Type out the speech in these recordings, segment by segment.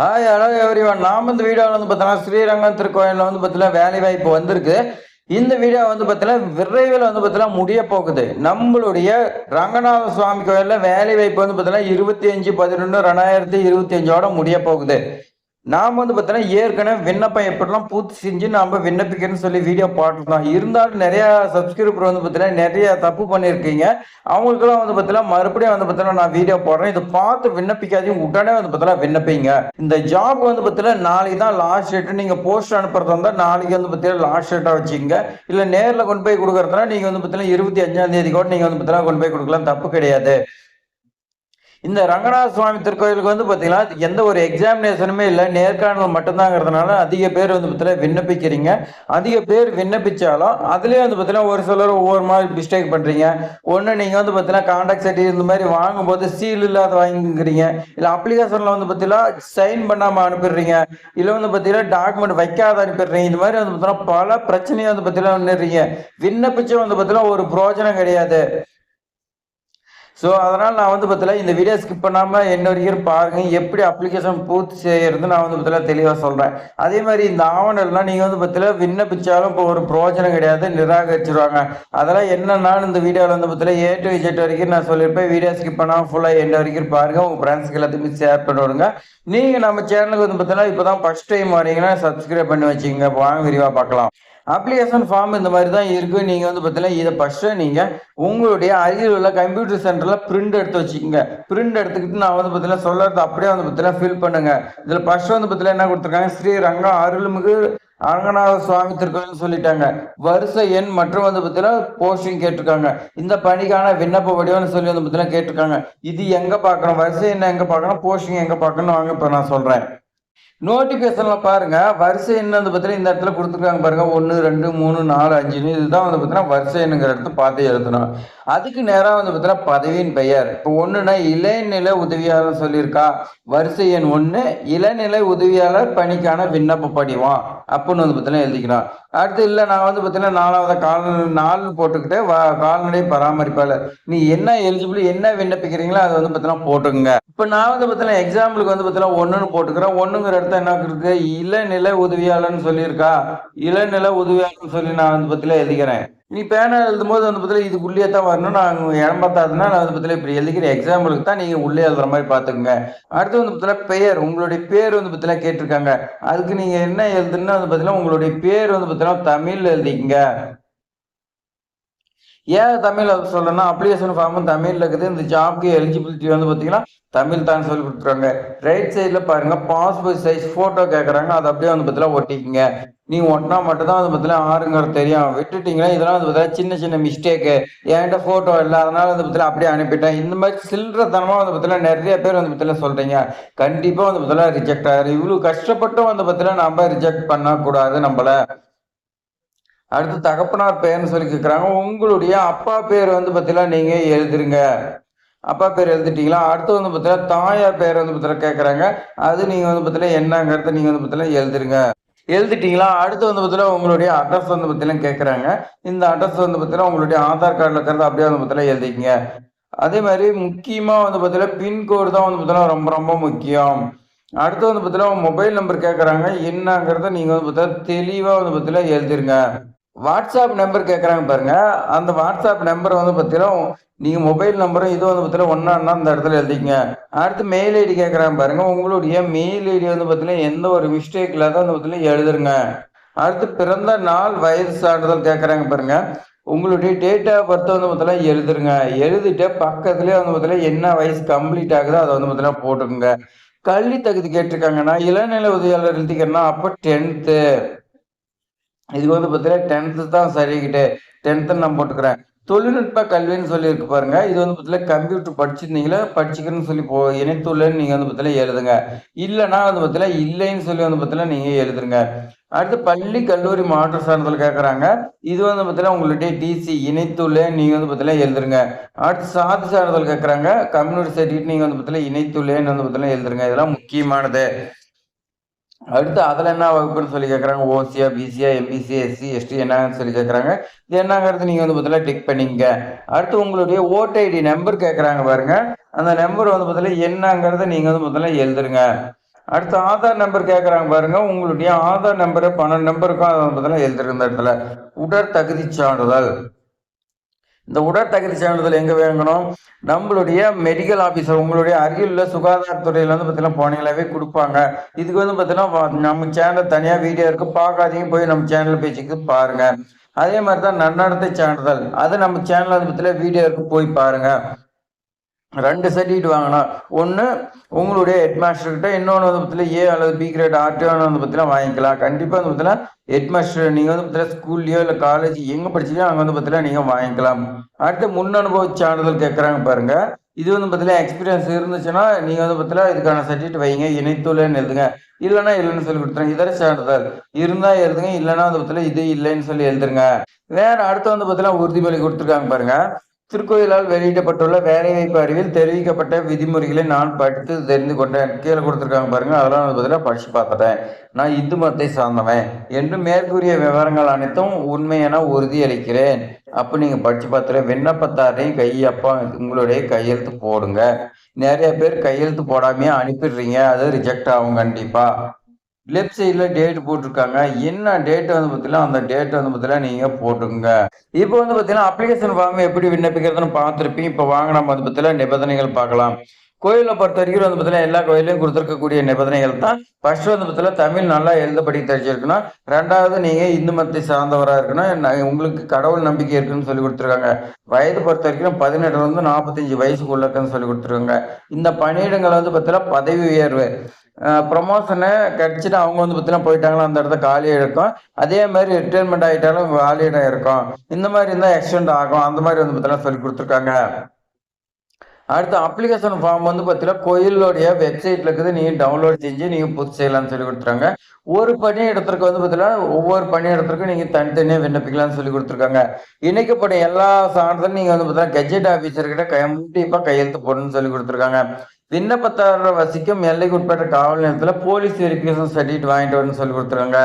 Hi hello everyone நாம் இந்த வீடியோவில் வந்து பார்த்தோன்னா ஸ்ரீரங்கம் திருக்கோயிலில் வந்து பார்த்தீங்கன்னா வேலை வாய்ப்பு வந்திருக்கு. இந்த வீடியோ வந்து பார்த்தீங்கன்னா விரைவில் வந்து பார்த்தீங்கன்னா முடிய போகுது. நம்மளுடைய ரங்கநாத சுவாமி கோயிலில் வேலை வாய்ப்பு வந்து பார்த்தீங்கன்னா இருபத்தி அஞ்சு பதினொன்று ரெண்டாயிரத்தி இருபத்தி அஞ்சோட முடிய போகுது. நாம் வந்து பார்த்தீங்கன்னா ஏற்கனவே விண்ணப்பம் எப்படிலாம் பூர்த்தி செஞ்சு நாம் விண்ணப்பிக்கணும்னு சொல்லி வீடியோ போட்டிருந்தோம் இருந்தாலும் நிறைய சப்ஸ்கிரைபர் வந்து பார்த்தீங்கன்னா நிறைய தப்பு பண்ணியிருக்கீங்க. அவங்களுக்குலாம் வந்து பார்த்தீங்கன்னா மறுபடியும் வந்து பார்த்தீங்கன்னா நான் வீடியோ போடுறேன். இதை பார்த்து விண்ணப்பிக்காதையும் உடனே வந்து பார்த்தீங்கன்னா விண்ணப்பிங்க. இந்த ஜாப் வந்து பார்த்தீங்கன்னா நாளைக்கு தான் லாஸ்ட் டேட்டு நீங்கள் போஸ்ட் அனுப்புறதா இருந்தால் நாளைக்கு வந்து பார்த்தீங்கன்னா லாஸ்ட் டேட்டாக வச்சுக்கோங்க. இல்லை நேரில் கொண்டு போய் கொடுக்குறதுனா நீங்கள் வந்து பார்த்தீங்கன்னா இருபத்தி அஞ்சாம் தேதி கூட நீங்கள் வந்து பார்த்தீங்கன்னா கொண்டு போய் கொடுக்கலாம். தப்பு கிடையாது. இந்த ரங்கநாத சுவாமி திருக்கோயிலுக்கு வந்து பார்த்தீங்கன்னா எந்த ஒரு எக்ஸாமினேஷனுமே இல்லை. நேர்காணல் மட்டும்தாங்கிறதுனால அதிக பேர் வந்து பார்த்தீங்கன்னா விண்ணப்பிக்கிறீங்க. அதிக பேர் விண்ணப்பிச்சாலும் அதுலேயே வந்து பார்த்தீங்கன்னா ஒரு சிலர் ஒவ்வொரு மாதிரி மிஸ்டேக் பண்ணுறீங்க ஒன்று நீங்கள் வந்து பார்த்தீங்கன்னா கான்டாக்ட் சர்டி இந்த மாதிரி வாங்கும்போது சீல் இல்லாத வாங்கிக்கிறீங்க. இல்லை அப்ளிகேஷனில் வந்து பார்த்தீங்கன்னா சைன் பண்ணாமல் அனுப்பிடுறீங்க. இல்லை வந்து பார்த்தீங்கன்னா டாக்குமெண்ட் வைக்காத அனுப்பிடுறீங்க. இந்த மாதிரி வந்து பார்த்தீங்கன்னா பல பிரச்சனையை வந்து பார்த்தீங்கன்னா வந்துடுறீங்க விண்ணப்பிச்சும் வந்து பார்த்தீங்கன்னா ஒரு பிரோஜனம் கிடையாது. ஸோ அதனால் நான் வந்து பார்த்தல இந்த வீடியோ ஸ்கிப் பண்ணாமல் என்ன வரைக்கும் பாருங்கள் எப்படி அப்ளிகேஷன் பூர்த்தி செய்கிறது நான் வந்து பார்த்தல தெளிவாக சொல்கிறேன் அதே மாதிரி இந்த ஆவணம்லாம் நீங்கள் வந்து பார்த்தல விண்ணப்பிச்சாலும் இப்போ ஒரு பிரோஜனம் கிடையாது நிராகரிச்சிருவாங்க. அதெல்லாம் என்னென்னா இந்த வீடியோவில் வந்து பார்த்தல ஏ டு ஜெட் வரைக்கும் நான் சொல்லியிருப்பேன். வீடியோ ஸ்கிப் பண்ணாமல் ஃபுல்லாக என்ன வரைக்கும் பாருங்கள் உங்கள் ஃப்ரெண்ட்ஸ்க்கு எல்லாத்துக்கும் ஷேர் பண்ணி விடுங்க. நீங்கள் நம்ம சேனலுக்கு வந்து பார்த்தீங்கன்னா இப்போ தான் ஃபஸ்ட் டைம் வரீங்கன்னா சப்ஸ்கிரைப் பண்ணி வச்சுக்கோங்க. வாங்க விரிவாக பார்க்கலாம். அப்ளிகேஷன் ஃபார்ம் இந்த மாதிரி தான் இருக்குது நீங்கள் வந்து பார்த்தீங்கன்னா இதை ஃபஸ்ட்டு நீங்கள் உங்களுடைய அருகில் உள்ள கம்ப்யூட்டர் சென்டரில் பிரிண்ட் எடுத்து வச்சுக்கோங்க. பிரிண்ட் எடுத்துக்கிட்டு நான் வந்து பார்த்தீங்கன்னா சொல்கிறது அப்படியே வந்து பார்த்தீங்கன்னா ஃபில் பண்ணுங்க. இதில் ஃபஸ்ட்டு வந்து பார்த்தீங்கன்னா என்ன கொடுத்துருக்காங்க? ஸ்ரீ ரங்கம் அருள்மிகு அரங்கநாத சுவாமி திருக்கோயில் சொல்லிட்டாங்க. வருஷ எண் மற்றும் வந்து பார்த்தீங்கன்னா போஸ்டிங் கேட்டிருக்காங்க. இந்த பணிக்கான விண்ணப்ப வடிவம்னு சொல்லி வந்து பார்த்தீங்கன்னா கேட்டிருக்காங்க. இது எங்கே பார்க்கணும்? வருஷ எண் எங்கே பார்க்கணும்? போஸ்டிங் எங்கே பார்க்கணும் வாங்க இப்போ நான் சொல்கிறேன் நோட்டிஃபிகேஷன்ல பாருங்க. வரிசை என்ன வந்து பார்த்தீங்கன்னா இந்த இடத்துல கொடுத்துருக்காங்க பாருங்க. ஒன்று ரெண்டு மூணு நாலு அஞ்சுன்னு. இதுதான் வந்து பார்த்தீங்கன்னா வரிசை என்னங்கிற இடத்த பார்த்து எழுதணும். அதுக்கு நேராக வந்து பார்த்தீங்கன்னா பதவியின் பெயர். இப்போ ஒன்றுனா இளநிலை உதவியாளர் சொல்லியிருக்கா. வரிசை எண் ஒன்று இளநிலை உதவியாளர் பணிக்கான விண்ணப்ப படிவம் அப்படின்னு வந்து பார்த்தீங்கன்னா எழுதிக்கலாம் அடுத்து இல்லை நான் வந்து பார்த்தீங்கன்னா நாலாவது கால் நாள் போட்டுக்கிட்டு வா கால்நடை பராமரிப்பாளர். நீ என்ன எலிஜிபிள் என்ன விண்ணப்பிக்கிறீங்களோ அதை வந்து பார்த்தீங்கன்னா போட்டுக்கோங்க. இப்போ நான் வந்து பார்த்தீங்கன்னா எக்ஸாம்பிளுக்கு வந்து பார்த்தீங்கன்னா ஒன்றுன்னு போட்டுக்கிறேன். ஒன்றுங்கிற இடத்த என்ன இருக்குது இளநிலை உதவியாளர்னு சொல்லியிருக்கா. இளநிலை உதவியாளர்னு சொல்லி நான் வந்து பார்த்தீங்கன்னா எழுதிக்கிறேன். நீ பேனா எழுதும்போது வந்து பார்த்தீங்கன்னா இதுக்குள்ளேயே தான் வரணும் நான் இடம் பார்த்தாதுன்னா நான் வந்து பார்த்தீங்கன்னா இப்படி எழுதிக்கிற எக்ஸாம்பிளுக்கு தான் நீங்கள் உள்ளே எழுதுற மாதிரி பார்த்துக்குங்க. அடுத்து வந்து பார்த்தீங்கன்னா பெயர். உங்களுடைய பேர் வந்து பார்த்தீங்கன்னா கேட்டிருக்காங்க. அதுக்கு நீங்கள் என்ன எழுதுன்னா வந்து பார்த்தீங்கன்னா உங்களுடைய பேர் வந்து பார்த்தீங்கன்னா தமிழில் எழுதிக்கங்க. ஏன் தமிழ் சொல்லணும்னா அப்ளிகேஷன் ஃபார்மும் தமிழில் இருக்குது. இந்த ஜாப்க்கு எலிஜிபிலிட்டி வந்து பார்த்தீங்கன்னா தமிழ் தான் சொல்லி கொடுத்துருவாங்க ரைட் சைடில் பாருங்க பாஸ்போர்ட் சைஸ் ஃபோட்டோ கேட்குறாங்க அதை அப்படியே வந்து பார்த்தீங்கன்னா ஒட்டிக்கிங்க. நீ ஒட்டினா மட்டும் தான் வந்து பார்த்தீங்கன்னா ஆறுங்கிற தெரியும். விட்டுட்டீங்கன்னா இதெல்லாம் வந்து பார்த்தீங்கன்னா சின்ன சின்ன மிஸ்டேக்கு என்கிட்ட ஃபோட்டோ இல்லை. அதனால வந்து பார்த்தீங்கன்னா அப்படியே அனுப்பிட்டேன். இந்த மாதிரி சில்லறத்தனமாக வந்து பார்த்தீங்கன்னா நிறைய பேர் வந்து பார்த்தீங்கன்னா சொல்றீங்க. கண்டிப்பாக வந்து பார்த்தீங்கன்னா ரிஜெக்ட் ஆகிரு இவ்வளோ கஷ்டப்பட்டும் வந்து பார்த்தீங்கன்னா நம்ம ரிஜெக்ட் பண்ணக்கூடாது நம்மள. அடுத்து தகப்பனார் பெயர்னு சொல்லி கேட்குறாங்க உங்களுடைய அப்பா பேர் வந்து பார்த்தீங்கன்னா நீங்கள் எழுதுருங்க. அப்பா பேர் எழுதிட்டீங்களா? அடுத்து வந்து பார்த்தீங்கன்னா தாயார் பேர் வந்து பார்த்தீங்கன்னா கேட்குறாங்க அது நீங்கள் வந்து பார்த்தீங்கன்னா என்னங்கிறத நீங்கள் வந்து பார்த்தீங்கன்னா எழுதுருங்க. எழுதிட்டீங்களா? அடுத்து வந்து பார்த்தீங்கன்னா உங்களுடைய அட்ரஸ் வந்து பார்த்தீங்கன்னா கேட்குறாங்க இந்த அட்ரஸ் வந்து பார்த்தீங்கன்னா உங்களுடைய ஆதார் கார்டில் இருக்கிறத அப்படியே வந்து பார்த்தீங்கன்னா எழுதிக்கங்க. அதே மாதிரி முக்கியமாக வந்து பார்த்தீங்கன்னா பின்கோடு தான் வந்து பார்த்தீங்கன்னா ரொம்ப ரொம்ப முக்கியம். அடுத்து வந்து பார்த்தீங்கன்னா மொபைல் நம்பர் கேட்குறாங்க என்னங்கிறத நீங்கள் வந்து பார்த்தீங்கன்னா தெளிவாக வந்து பார்த்தீங்கன்னா எழுதிருங்க. வாட்ஸ்அப் நம்பர் கேட்குறாங்க பாருங்க. அந்த வாட்ஸ்அப் நம்பர் வந்து பார்த்தீங்கன்னா நீங்கள் மொபைல் நம்பரும் இது வந்து பார்த்தீங்கன்னா ஒன்றா அந்த இடத்துல எழுதிங்க அடுத்து மெயில் ஐடி கேட்குறாங்க பாருங்க. உங்களுடைய மெயில் ஐடி வந்து பார்த்தீங்கன்னா எந்த ஒரு மிஸ்டேக் இல்லாத வந்து பார்த்தீங்கன்னா எழுதுருங்க. அடுத்து பிறந்த நாள் வயது சான்றிதழ் கேட்குறாங்க பாருங்க. உங்களுடைய டேட் ஆஃப் பர்த் வந்து பார்த்தீங்கன்னா எழுதுருங்க. எழுதிட்டு பக்கத்துலேயே வந்து பார்த்தீங்கன்னா என்ன வயசு கம்ப்ளீட் ஆகுதோ அதை வந்து பார்த்தீங்கன்னா போட்டுக்கோங்க. கல்வி தகுதி கேட்டிருக்காங்கன்னா இளநிலை உதவியாளர் எழுதிக்கிறேன்னா அப்போ டென்த்து இதுக்கு வந்து பார்த்தீங்கன்னா டென்த்து தான் சரிக்கிட்டு டென்த்துன்னு நான் போட்டுக்கிறேன். தொழில்நுட்ப கல்வின்னு சொல்லியிருக்கு பாருங்க. இது வந்து பார்த்தீங்கன்னா கம்ப்யூட்டர் படிச்சிருந்தீங்களா? படிச்சுக்கிறேன்னு சொல்லி போ இணைத்துள்ளேன்னு நீங்கள் வந்து பார்த்தீங்கன்னா எழுதுங்க. இல்லைன்னா வந்து பார்த்தீங்கன்னா இல்லைன்னு சொல்லி வந்து பார்த்தீங்கன்னா நீங்கள் எழுதுருங்க. அடுத்து பள்ளி கல்லூரி மாற்று சான்றிதழ் கேட்குறாங்க இது வந்து பார்த்தீங்கன்னா உங்களுடைய டிசி இணைத்துள்ளே நீங்கள் வந்து பார்த்தீங்கன்னா எழுதுருங்க. அடுத்து சாதி சான்றிதழ் கேட்குறாங்க கம்யூனிட்டி சர்டிஃபிகேட் நீங்கள் வந்து பார்த்தீங்கன்னா இணைத்துள்ளேன்னு வந்து பார்த்தீங்கன்னா எழுதுருங்க. இதெல்லாம் முக்கியமானது. அடுத்து அதில் என்ன வகுப்புன்னு சொல்லி கேட்குறாங்க ஓசியா பிசியா எம்பிசி எஸ்சி எஸ்டி என்னன்னு சொல்லி கேட்குறாங்க இது என்னங்கிறது நீங்கள் வந்து பார்த்தீங்கன்னா டிக் பண்ணிங்க. அடுத்து உங்களுடைய ஓட் ஐடி நம்பர் கேட்குறாங்க பாருங்க. அந்த நம்பர் வந்து பார்த்தீங்கன்னா என்னங்கிறத நீங்கள் வந்து பார்த்தீங்கன்னா எழுதுருங்க. அடுத்து ஆதார் நம்பர் கேட்குறாங்க பாருங்க. உங்களுடைய ஆதார் நம்பரு பன்னெண்டு நம்பருக்கும் அதை பார்த்தீங்கன்னா எழுதுருங்க இந்த இடத்துல. உடற்தகுதி சான்றிதழ். இந்த உடற்தகுதி சான்றிதழ் எங்கே வாங்கணும் நம்மளுடைய மெடிக்கல் ஆஃபீஸர் உங்களுடைய அருகிலுள்ள சுகாதாரத்துறையில வந்து பார்த்தீங்கன்னா போனீங்களாவே கொடுப்பாங்க. இதுக்கு வந்து பார்த்தீங்கன்னா நம்ம சேனல் தனியாக வீடியோ இருக்கு. பார்க்காதீங்க போய் நம்ம சேனல் பேச்சுக்கு பாருங்க. அதே மாதிரி தான் நன்னடத்தை சான்றிதழ் அது நம்ம சேனல் வந்து பார்த்தீங்கன்னா வீடியோ இருக்கு போய் பாருங்க. ரெண்டு சர்டிஃபிகேட் வாங்கினா ஒன்று உங்களுடைய ஹெட்மாஸ்டர்கிட்ட இன்னொன்று வந்து பார்த்தீங்கன்னா ஏ அல்லது பி கிரேட் ஆர்டிஓன்னு வந்து பார்த்தீங்கன்னா வாங்கிக்கலாம். கண்டிப்பாக வந்து பார்த்தீங்கன்னா ஹெட்மாஸ்டர் நீங்கள் வந்து பார்த்தீங்கன்னா ஸ்கூல்லையோ இல்லை காலேஜ் எங்கே படிச்சீங்களோ அங்கே வந்து பார்த்தீங்கன்னா நீங்கள் வாங்கிக்கலாம். அடுத்து முன் அனுபவ சான்றிதழ் கேட்குறாங்க பாருங்க. இது வந்து பார்த்தீங்கன்னா எக்ஸ்பீரியன்ஸ் இருந்துச்சுன்னா நீங்கள் வந்து பார்த்தீங்கன்னா இதுக்கான சர்டிஃபிகேட் வைங்க. இணைத்துள்ளேன்னு எழுதுங்க. இல்லைன்னா இல்லைன்னு சொல்லி கொடுத்துருங்க. இதர சான்றிதழ். இருந்தால் எழுதுங்க. இல்லைன்னா வந்து பார்த்தீங்கன்னா இது இல்லைன்னு சொல்லி எழுதுருங்க. வேற அடுத்து வந்து பார்த்தீங்கன்னா உறுதிமொழி கொடுத்துருக்காங்க பாருங்க. திருக்கோயிலால் வெளியிடப்பட்டுள்ள வேலைவாய்ப்பு அறிவில் தெரிவிக்கப்பட்ட விதிமுறைகளை நான் படித்து தெரிந்து கொண்டேன். கீழே கொடுத்துருக்காங்க பாருங்க. அதெல்லாம் பதிலாக படிச்சு பார்த்துட்டேன். நான் இந்து மதத்தை சார்ந்தவன். என்று மேற்கூறிய விவரங்கள் அனைத்தும் உண்மையென உறுதியளிக்கிறேன். அப்போ நீங்க படிச்சு பார்த்துட்டு விண்ணப்பத்தாரையும் கையப்பா உங்களுடைய கையெழுத்து போடுங்க. நிறைய பேர் கையெழுத்து போடாமையே அனுப்பிடுறீங்க. அது ரிஜெக்ட் ஆகும் கண்டிப்பா. லெஃப்ட் சைடில் டேட் போட்டிருக்காங்க. என்ன டேட் வந்து பார்த்தீங்கன்னா அந்த டேட் வந்து பார்த்தீங்கன்னா நீங்கள் போட்டுங்க இப்போ வந்து பார்த்தீங்கன்னா அப்ளிகேஷன் ஃபார்ம் எப்படி விண்ணப்பிக்கிறதுன்னு பார்த்துருப்பீங்க. இப்போ வாங்க நம்ம வந்து பார்த்தீங்கன்னா நிபந்தனைகள் பார்க்கலாம். கோயிலை பொறுத்த வரைக்கும் வந்து பார்த்தீங்கன்னா எல்லா கோயிலையும் கொடுத்துருக்கக்கூடிய நிபந்தனைகள் தான். ஃபர்ஸ்ட் வந்து பார்த்தீங்கன்னா தமிழ் நல்லா எழுதப்படி தெரிஞ்சிருக்கணும். ரெண்டாவது நீங்கள் இந்து மதத்தை சார்ந்தவராக இருக்கணும். உங்களுக்கு கடவுள் நம்பிக்கை இருக்குன்னு சொல்லி கொடுத்துருக்காங்க. வயது பொறுத்த வரைக்கும் பதினெட்டுல இருந்து நாற்பத்தஞ்சு வயசுக்குள்ள இருக்குன்னு சொல்லி கொடுத்துருக்காங்க. இந்த பணியிடங்கள் வந்து பார்த்தீங்கன்னா பதவி உயர்வு. ப்ரொமோஷனு கிடச்சிட்டு அவங்க வந்து பார்த்தீங்கன்னா போயிட்டாங்களோ அந்த இடத்த காலியாக இருக்கும். அதே மாதிரி ரிட்டைர்மெண்ட் ஆகிட்டாலும் காலியிடம் இருக்கும். இந்த மாதிரி இருந்தால் எக்ஸ்டெண்ட் ஆகும். அந்த மாதிரி வந்து பார்த்தீங்கன்னா சொல்லி கொடுத்துருக்காங்க. அடுத்து அப்ளிகேஷன் ஃபார்ம் வந்து பார்த்தீங்கன்னா கோயிலுடைய வெப்சைட்ல இருக்குது. நீங்கள் டவுன்லோட் செஞ்சு நீங்கள் பூர்த்தி செய்யலாம்னு சொல்லி கொடுத்துருக்காங்க. ஒரு பணி இடத்துக்கு வந்து பார்த்தீங்கன்னா ஒவ்வொரு பணி இடத்திற்கும் நீங்கள் தனித்தனியாக விண்ணப்பிக்கலாம்னு சொல்லி கொடுத்துருக்காங்க. இணைக்கப்படும் எல்லா சான்றிதழும் நீங்கள் வந்து பார்த்தீங்கன்னா கெஜெட் ஆஃபீஸர்கிட்ட கண்டிப்பாக கையெழுத்து போடணும்னு சொல்லி கொடுத்துருக்காங்க. விண்ணப்பத்தாரர் வசிக்கும் எல்லைக்குட்பட்ட காவல் நிலையத்தில் போலீஸ் வெரிஃபிகேஷன் சர்டிஃபிகேட் வாங்கிட்டு வரணும்னு சொல்லி கொடுத்துருக்காங்க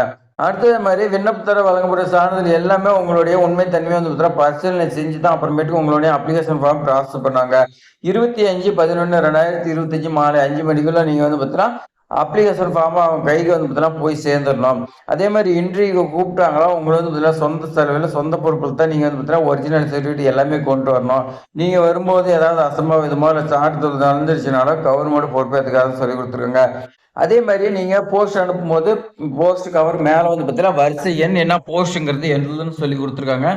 அடுத்தது மாதிரி விண்ணப்பத்தர வழங்கக்கூடிய சான்றிதழ் எல்லாமே உங்களுடைய உண்மை தன்மை வந்து பரிசீலனை செஞ்சு தான் அப்புறமேட்டுக்கு உங்களுடைய அப்ளிகேஷன் ஃபார்ம் ப்ராசஸ் பண்ணாங்க. இருபத்தி அஞ்சு பதினொன்று ரெண்டாயிரத்தி இருபத்தஞ்சு மாலை அஞ்சு மணிக்குள்ள நீங்கள் வந்து பார்த்தீங்கன்னா அப்ளிகேஷன் ஃபார்ம் அவங்க கைக்கு வந்து பார்த்தீங்கன்னா போய் சேர்ந்துடணும். அதே மாதிரி இன்ட்ரிக்கு கூப்பிட்டாங்களா உங்களை வந்து பார்த்தீங்கன்னா சொந்த செலவில் சொந்த பொறுப்பில் தான் நீங்கள் வந்து பார்த்தீங்கன்னா ஒரிஜினல் சர்டிஃபிகேட் எல்லாமே கொண்டு வரணும். நீங்கள் வரும்போது ஏதாவது அசம்பாவிதமோ இல்லை சான்றிதழ் நடந்துருச்சுனாலும் கவர்மெண்ட் பொறுப்பேற்றுக்காக சொல்லி கொடுத்துருக்காங்க. அதே மாதிரி நீங்கள் போஸ்ட் அனுப்பும் போது போஸ்ட் கவர் மேலே வந்து பார்த்தீங்கன்னா வரிசை எண் என்ன போஸ்ட்டுங்கிறது என்னதுன்னு சொல்லி கொடுத்துருக்காங்க.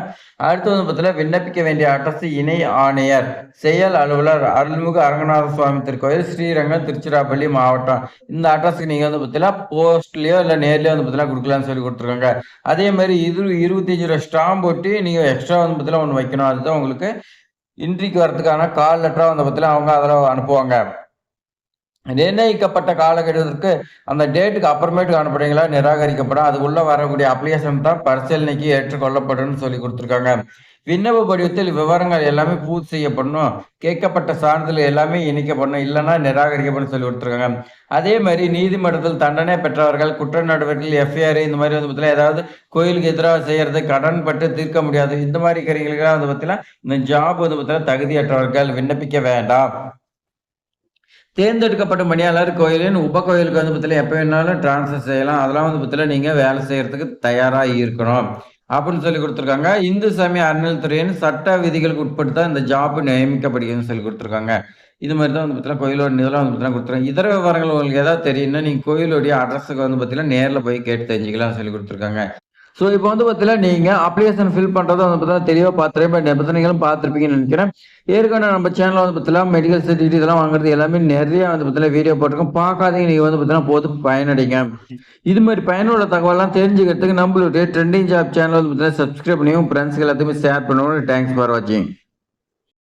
அடுத்து வந்து பார்த்தீங்கன்னா விண்ணப்பிக்க வேண்டிய அட்ரஸ் இணை ஆணையர் செயல் அலுவலர் அருள்மிகு அரங்கநாத சுவாமி திருக்கோயில் ஸ்ரீரங்கம் திருச்சிராப்பள்ளி மாவட்டம். இந்த அட்ரஸ்க்கு நீங்கள் வந்து பார்த்தீங்கன்னா போஸ்ட்லேயோ இல்லை நேர்லேயோ வந்து பார்த்தீங்கன்னா கொடுக்கலாம்னு சொல்லி கொடுத்துருக்காங்க. அதே மாதிரி இது இருபத்தஞ்சு ரூபா ஸ்டாம்ப் ஒட்டி நீங்கள் எக்ஸ்ட்ரா வந்து பார்த்தீங்கன்னா ஒன்று வைக்கணும். அதுதான் உங்களுக்கு இன்ட்ரிக்கு வரதுக்கான கால் லெட்டராக வந்து பார்த்தீங்கன்னா அவங்க அதில் அனுப்புவாங்க. நிர்ணயிக்கப்பட்ட காலகட்டத்திற்கு அந்த டேட்டுக்கு அப்புறமேட்டுக்கு அனுப்புறீங்களா? நிராகரிக்கப்படும். அது உள்ள வரக்கூடிய அப்ளிகேஷன் தான் பரிசீலனைக்கு ஏற்றுக்கொள்ளப்படும் சொல்லி கொடுத்துருக்காங்க. விண்ணப்ப படிவத்தில் விவரங்கள் எல்லாமே பூர்த்தி செய்யப்படணும். கேட்கப்பட்ட சான்றிதழ் எல்லாமே இணைக்கப்படணும். இல்லைன்னா நிராகரிக்கப்படும் சொல்லி கொடுத்துருக்காங்க. அதே மாதிரி நீதிமன்றத்தில் தண்டனை பெற்றவர்கள் குற்ற நடவடிக்கைகள் எஃப்ஐஆர் இந்த மாதிரி வந்து பார்த்தீங்கன்னா ஏதாவது கோயிலுக்கு எதிராக செய்யறது கடன் பட்டு தீர்க்க முடியாது. இந்த மாதிரி கறிகளுக்கெல்லாம் வந்து பார்த்தீங்கன்னா இந்த ஜாப் வந்து பார்த்தீங்கன்னா தகுதியற்றவர்கள் விண்ணப்பிக்க வேண்டாம். தேர்ந்தெடுக்கப்பட்ட மணியாளர் கோயிலின் உப கோயிலுக்கு வந்து பார்த்தீங்கன்னா எப்போ வேணாலும் டிரான்ஸ்ஃபர் செய்யலாம். அதெல்லாம் வந்து பார்த்தீங்கன்னா நீங்கள் வேலை செய்யறதுக்கு தயாராக இருக்கணும். அப்படின்னு சொல்லி கொடுத்துருக்காங்க. இந்து சமய அறநிலைத்துறையின் சட்ட விதிகளுக்கு உட்பட்டு தான் இந்த ஜாப் நியமிக்கப்படுகிறதுன்னு சொல்லி கொடுத்துருக்காங்க. இது மாதிரி தான் வந்து பார்த்தீங்கன்னா கோயிலோட இதெல்லாம் வந்து பார்த்தீங்கன்னா கொடுத்துருக்காங்க. இதர விவரங்கள் உங்களுக்கு ஏதாவது தெரியும்னா நீங்கள் கோயிலுடைய அட்ரஸுக்கு வந்து பார்த்தீங்கன்னா நேரில் போய் கேட்டு தெரிஞ்சுக்கலாம் சொல்லி கொடுத்துருக்காங்க. ஸோ இப்போ வந்து பார்த்தீங்கன்னா நீங்கள் அப்ளிகேஷன் ஃபில் பண்ணுறதை வந்து பார்த்தீங்கன்னா தெளிவாக பார்த்துருப்பேன் நிபந்தனைகளும் பார்த்துருப்பீங்கன்னு நினைக்கிறேன். ஏற்கனவே நம்ம சேனலில் வந்து பார்த்தீங்கன்னா மெடிக்கல் சர்டிஃபிகேட் இதெல்லாம் வாங்குறது எல்லாமே நிறைய வந்து பார்த்தீங்கன்னா வீடியோ போட்டிருக்கோம். பார்க்காதீங்க நீங்கள் வந்து பார்த்தீங்கன்னா போது பயனடைங்க. இது மாதிரி பயனுள்ள தகவலாம் தெரிஞ்சுக்கிறதுக்கு நம்மளுடைய ட்ரெண்டிங் ஜாப் சேனல் வந்து பார்த்தீங்கன்னா சப்ஸ்கிரைப் பண்ணியும் ஃப்ரெண்ட்ஸ்க்கு எல்லாத்துக்குமே ஷேர் பண்ணுவோம் தேங்க்ஸ் ஃபார் வாட்சிங்